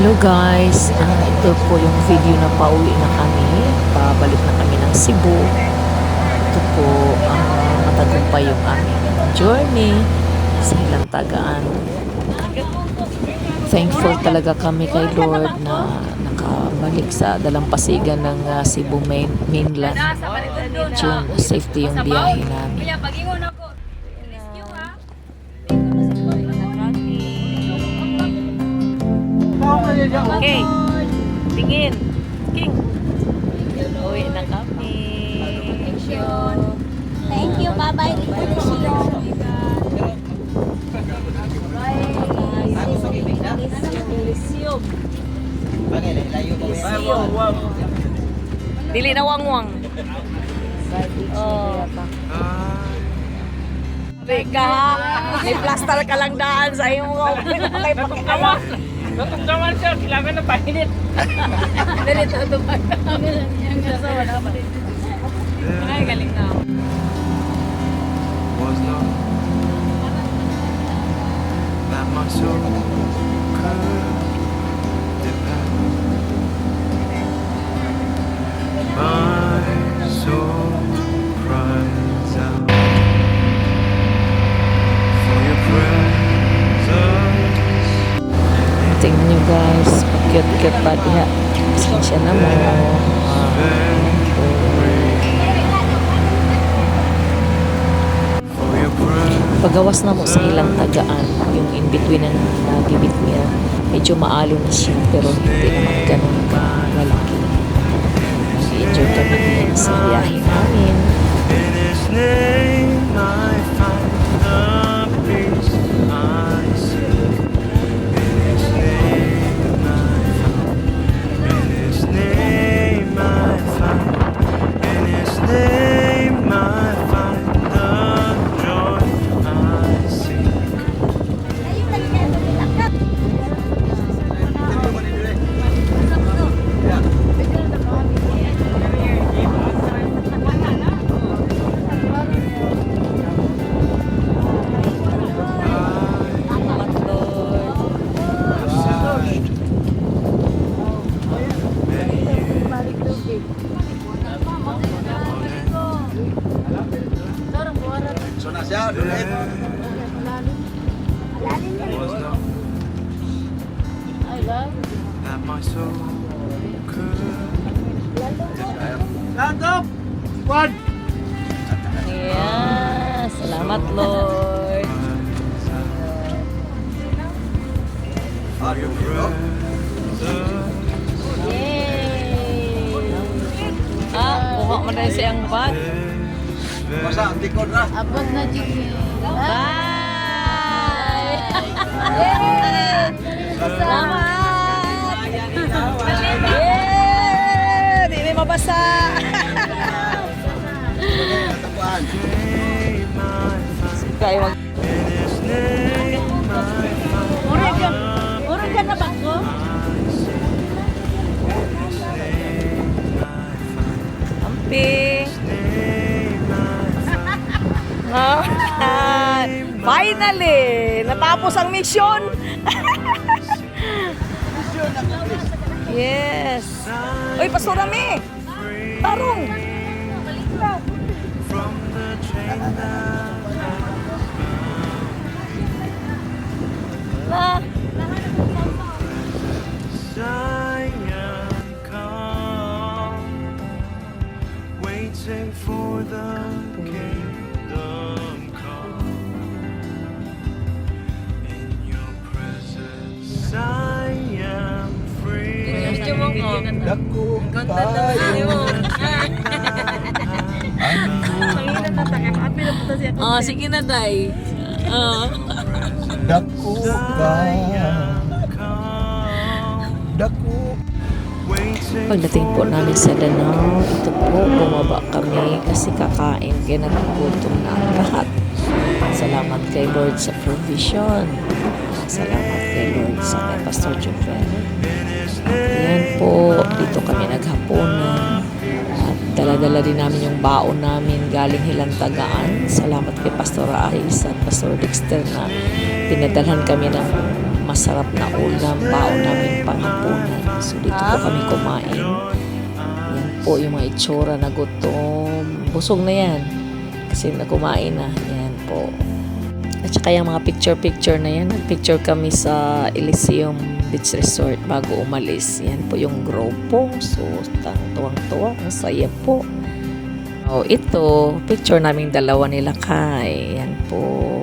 Hello guys, Ah, ito po yung video na pauwi na kami. Pabalik na kami ng Cebu. Ito po ang matagumpay yung aming journey sa ilang tagaan. Thankful talaga kami kay Lord na nakabalik sa dalampasigan ng ah, Cebu main, mainland. Yung safety yung biyahe namin. Okay. Tingin. King. Uwi na kami. Thank you. Bye-bye. Dili na wangwang. Oh. Teka. May plaster ka lang daan sa iyong kay pakikawa. Gatong gawan siya, kailangan na pahinit. Dali, ito pa. Ay, galing na. was not that my soul could Cute-cute pa diha. Pasensya na mo. Pagawas na mo sa ilang tagaan. Yung in-between ng nagibit niya. Medyo maalo siya. Pero hindi naman ganun ka malaki. Nag-enjoy kami din sa biyahe namin. Soul could Yeah, salamat Lord. For your presence. Ah, kuha mo na siyang bag. Masa, tikod na. Abot na Jimmy. Bye! Salamat! Yeah! Di na mabasa! Kaya Finally! Natapos ang mission! yes! Uy, pasurami! Tarong! From the Na! Zion come, waiting for the Oh, sige na, Day. Oh. Ka. Dako. Waiting Pagdating po namin sa Danau, ito po, bumaba kami kasi kakain kaya nagugutom na ang lahat. Salamat kay Lord sa provision. Salamat kay Lord sa kay Pastor Jovel. Ayan po, dito kami naghapunan. At dala-dala din namin yung baon namin galing Hilang Tagaan. Salamat kay Pastor Aris at Pastor Dexter na pinadalhan kami ng masarap na ulam, baon namin panghapunan. So dito po kami kumain. Yan po yung mga itsura na gutom. Busog na yan. Kasi na kumain na. Yan po. At saka yung mga picture-picture na yan. Nag-picture kami sa Elysium Beach Resort bago umalis. Yan po yung grupo. So, tuwang-tuwa. Ang saya po. Oh, ito, picture naming dalawa nila kay. Yan po.